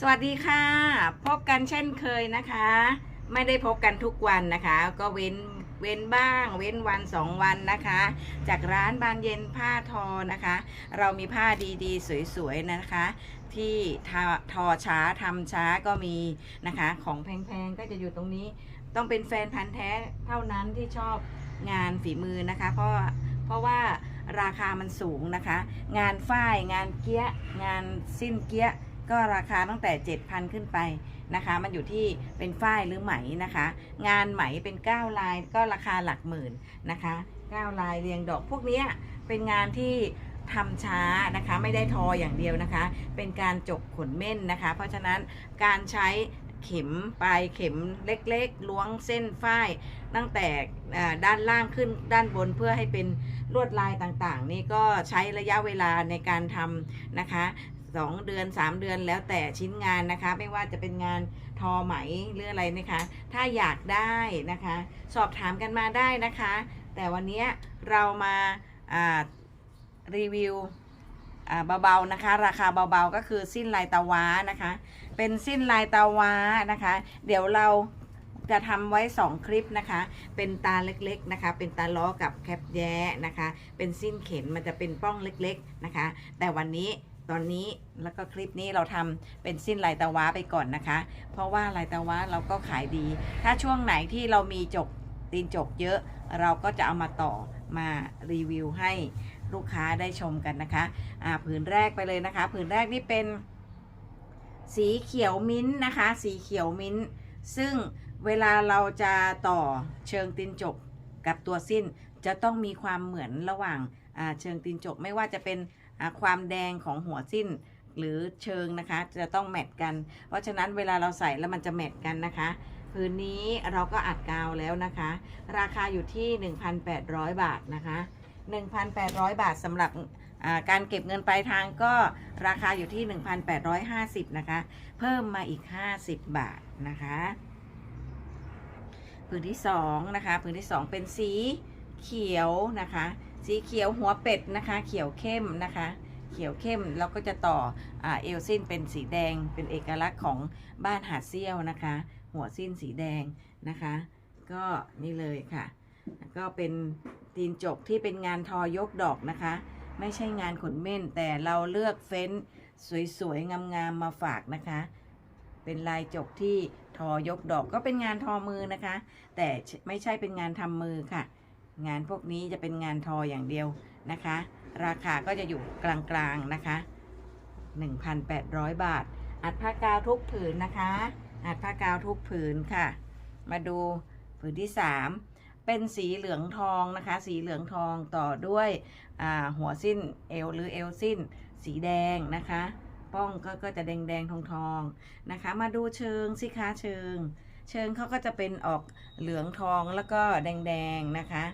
สวัสดีค่ะ พบกันเช่นเคยนะคะ ไม่ได้พบกันทุกวันนะคะ ก็เว้นเว้นบ้าง เว้นวันสองวันนะคะ จากร้านบานเย็นผ้าทอนะคะ เรามีผ้าดีๆ สวยๆนะคะ ที่ทอทอช้าทำช้าก็มีนะคะ ของแพงๆก็จะอยู่ตรงนี้ ต้องเป็นแฟนพันธ์แท้เท่านั้นที่ชอบงานฝีมือนะคะ เพราะเพราะว่าราคามันสูงนะคะ งานฝ้ายงานเกี้ย งานสิ้นเกี้ย ก็ราคาตั้งแต่ 7,000 ขึ้นไปนะคะ มันอยู่ที่เป็นฝ้ายหรือไหมนะคะ งานไหมเป็น 9 ลายก็ราคาหลักหมื่นนะคะ 9 ลายเรียงดอกพวกนี้เป็นงานที่ทำช้านะคะไม่ได้ทออย่างเดียวนะคะ เป็นการจกขนเม่นนะคะ เพราะฉะนั้นการใช้เข็มปลายเข็มเล็กๆล้วงเส้นฝ้ายตั้งแต่ด้านล่างขึ้นด้านบนเพื่อให้เป็นลวดลายต่างๆ นี่ก็ใช้ระยะเวลาในการทำนะคะ 2 เดือน 3 เดือนแล้วแต่ชิ้นงานนะคะ ไม่ว่าจะเป็นงานทอไหมหรืออะไรนะคะ ถ้าอยากได้นะคะ สอบถามกันมาได้นะคะ แต่วันนี้เรามารีวิวเบาๆนะคะ ราคาเบาๆก็คือสิ้นลายตะวานะคะ เป็นสิ้นลายตะวานะคะ เดี๋ยวเราจะทำไว้ 2 คลิปนะคะ เป็นตาเล็กๆนะคะ เป็นตาล้อกับแคปแย้นะคะ เป็นสิ้นเข็นมันจะเป็นป้องเล็กๆนะคะ แต่วันนี้ ตอนนี้แล้วก็คลิปนี้เราทำเป็นสิ้นลายตะวาไปก่อนนะคะ เพราะว่าลายตะวาเราก็ขายดี ถ้าช่วงไหนที่เรามีจกตีนจกเยอะ เราก็จะเอามาต่อมารีวิวให้ลูกค้าได้ชมกันนะคะอ่าผืนแรกไปเลยนะคะ ผืนแรกนี่เป็นสีเขียวมิ้นท์นะคะ สีเขียวมิ้นท์ซึ่งเวลาเราจะต่อเชิงตีนจกกับตัวสิ้นจะต้องมีความเหมือนระหว่างเชิงตีนจกไม่ว่าจะเป็น ความแดงของหัวสิ้นหรือเชิงนะคะ จะต้องแมทกัน เพราะฉะนั้นเวลาเราใส่แล้วมันจะแมทกันนะคะผืนนี้เราก็อัดกาวแล้วนะคะ ราคาอยู่ที่ 1,800 บาทนะคะ 1,800 บาทสำหรับการเก็บเงินปลายทางก็ราคาอยู่ที่ 1,850 นะคะ เพิ่มมาอีก 50 บาทนะคะผืนที่2นะคะผืนที่ 2 เป็นสีเขียวนะคะ สีเขียวหัวเป็ดนะคะ เขียวเข้มนะคะ เขียวเข้มแล้วก็จะต่ออเอลสิ้นเป็นสีแดงเป็นเอกลักษณ์ของบ้านหาดเซี่ยวนะคะ หัวสิ้นสีแดงนะคะ ก็นี่เลยค่ะก็เป็นตีนจกที่เป็นงานทอยกดอกนะคะ ไม่ใช่งานขนเม่นแต่เราเลือกเฟ้นสวยๆงามๆมาฝากนะคะ เป็นลายจกที่ทอยกดอกก็เป็นงานทอมือนะคะ แต่ไม่ใช่เป็นงานทำมือค่ะ งานพวกนี้จะเป็นงานทออย่างเดียวนะคะ ราคาก็จะอยู่กลางๆนะคะ 1,800 บาท อัดผ้ากาวทุกผืนนะคะ อัดผ้ากาวทุกผืนค่ะ มาดูผืนที่ 3 เป็นสีเหลืองทองนะคะ สีเหลืองทองต่อด้วยหัวสิ้นเอวหรือเอวสิ้น สีแดงนะคะ ป้องก็ก็จะแดงแดงทองทองนะคะ มาดูเชิงสิคะเชิง เชิงเขาก็จะเป็นออกเหลืองทองแล้วก็แดงแดงนะคะ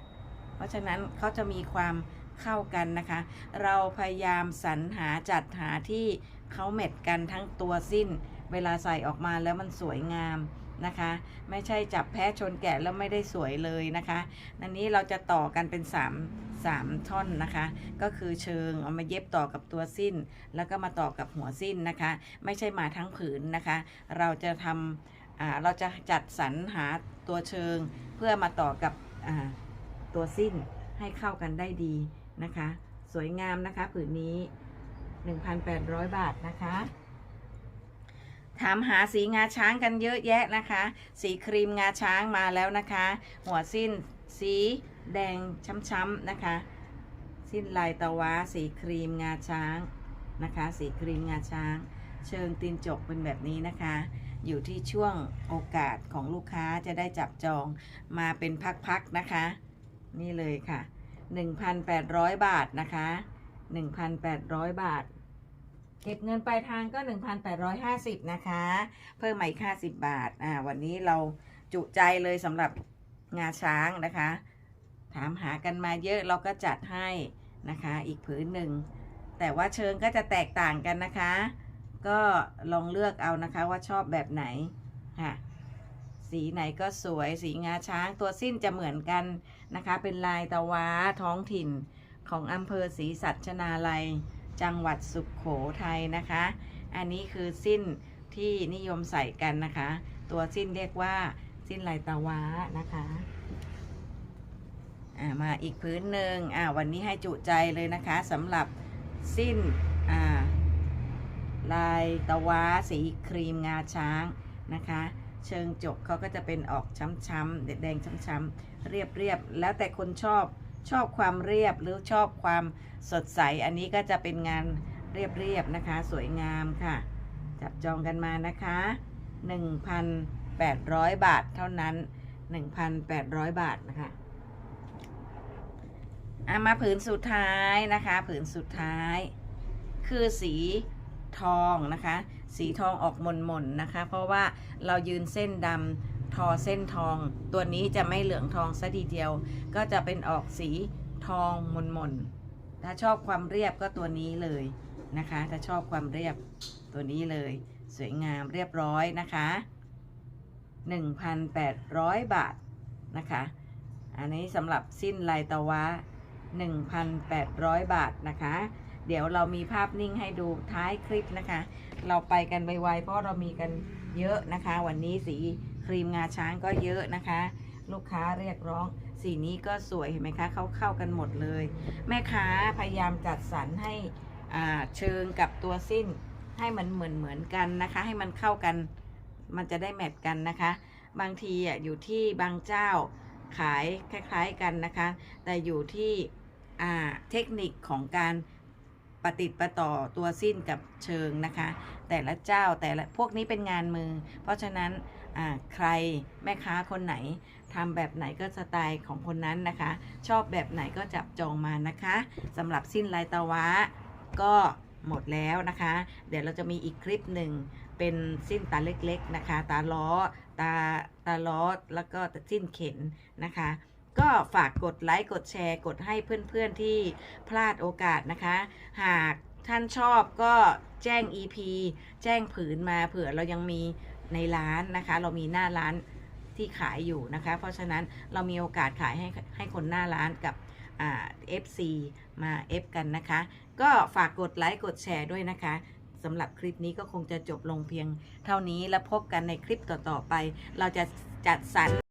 ราะฉะนั้นเขาจะมีความเข้ากันนะคะ เราพยายามสรรหาจัดหาที่เขาเม็ดกันทั้งตัวสิ้น เวลาใส่ออกมาแล้วมันสวยงามนะคะ ไม่ใช่จับแพ้ชนแกะแล้วไม่ได้สวยเลยนะคะอันนี้เราจะต่อกันเป็น 3 3 ท่อนนะคะ ก็คือเชิงเอามาเย็บต่อกับตัวสิ้น แล้วก็มาต่อกับหัวสิ้นนะคะ ไม่ใช่มาทั้งผืนนะคะ เราจะทำเราจะจัดสรรหาตัวเชิงเพื่อมาต่อกับ ตัวสิ้นให้เข้ากันได้ดีนะคะ สวยงามนะคะผืนนี้ 1,800 บาทนะคะ ถามหาสีงาช้างกันเยอะแยะนะคะ สีครีมงาช้างมาแล้วนะคะ หัวสิ้นสีแดงช้ำๆนะคะ สิ้นลายตะวาสีครีมงาช้างนะคะ สีครีมงาช้าง เชิงตีนจกเป็นแบบนี้นะคะอยู่ที่ช่วงโอกาสของลูกค้าจะได้จับจองมาเป็นพักๆนะคะ นี่เลยค่ะ 1,800 บาทนะคะ 1,800 บาท เก็บเงินปลายทางก็ 1,850 นะคะ เพิ่มใหมาอีก50บาท อ่า วันนี้เราจุใจเลยสำหรับงาช้างนะคะ ถามหากันมาเยอะเราก็จัดให้นะคะ อีกผืนหนึ่ง แต่ว่าเชิงก็จะแตกต่างกันนะคะ ก็ลองเลือกเอานะคะว่าชอบแบบไหนค่ะ สีไหนก็สวยสีงาช้างตัวสิ้นจะเหมือนกันนะคะ เป็นลายตะวาท้องถิ่นของอำเภอศรีสัชนาลัย จังหวัดสุขโขทัยนะคะ อันนี้คือสิ้นที่นิยมใส่กันนะคะ ตัวสิ้นเรียกว่าสิ้นลายตะวะนะคะามาอีกพื้นหนึ่งอ่าวันนี้ให้จุใจเลยนะคะสำหรับสิ้นลายตะวะสีครีมงาช้างนะคะ เชิงจกเขาก็จะเป็นออกช้ำๆแดงๆช้ำๆเรียบๆแล้วแต่คนชอบชอบความเรียบหรือชอบความสดใส อันนี้ก็จะเป็นงานเรียบๆนะคะ สวยงามค่ะ จับจองกันมานะคะ 1,800 บาทเท่านั้น 1,800 บาทนะคะอะมาผืนสุดท้ายนะคะ ผืนสุดท้าย คือสี ทองนะคะ สีทองออกมนๆนะคะ เพราะว่าเรายืนเส้นดำทอเส้นทอง ตัวนี้จะไม่เหลืองทองซะทีเดียว ก็จะเป็นออกสีทองมนๆถ้าชอบความเรียบก็ตัวนี้เลยนะคะ ถ้าชอบความเรียบตัวนี้เลย สวยงามเรียบร้อยนะคะ 1,800 บาทนะคะ อันนี้สำหรับสิ้นลายตะวะ 1,800 บาทนะคะ เดี๋ยวเรามีภาพนิ่งให้ดูท้ายคลิปนะคะ เราไปกันไวๆเพราะเรามีกันเยอะนะคะ วันนี้สีครีมงาช้างก็เยอะนะคะ ลูกค้าเรียกร้องสีนี้ก็สวยเห็นไหมคะเขาเข้ากันหมดเลย แม่ค้าพยายามจัดสรรให้อ่าเชิงกับตัวสิ้นให้มันเหมือนเหมือนกันนะคะ ให้มันเข้ากันมันจะได้แมทกันนะคะ บางทีอะอยู่ที่บางเจ้าขายคล้าย ๆกันนะคะ แต่อยู่ที่อ่าเทคนิคของการ ปฏิดประต่อตัวสิ้นกับเชิงนะคะ แต่ละเจ้าแต่ละพวกนี้เป็นงานมือ เพราะฉะนั้นใครแม่ค้าคนไหนทำแบบไหนก็สไตล์ของคนนั้นนะคะ ชอบแบบไหนก็จับจองมานะคะสำหรับสิ้นลายตะวะก็หมดแล้วนะคะ เดี๋ยวเราจะมีอีกคลิปหนึ่งเป็นสิ้นตาเล็กๆนะคะ ตาล้อ ตาตาล้อแล้วก็สิ้นเข็นนะคะ ก็ฝากกดไลค์กดแชร์ กดให้เพื่อนๆที่พลาดโอกาสนะคะ หากท่านชอบก็แจ้ง EP แจ้งผืนมาเผื่อเรายังมีในร้านนะคะ เรามีหน้าร้านที่ขายอยู่นะคะ เพราะฉะนั้นเรามีโอกาสขายให้ให้คนหน้าร้านกับเอ่า FC มา F กันนะคะ ก็ฝากกดไลค์กดแชร์ด้วยนะคะสำหรับคลิปนี้ก็คงจะจบลงเพียงเท่านี้แล้วพบกันในคลิปต่อๆไป เราจะจัดสรร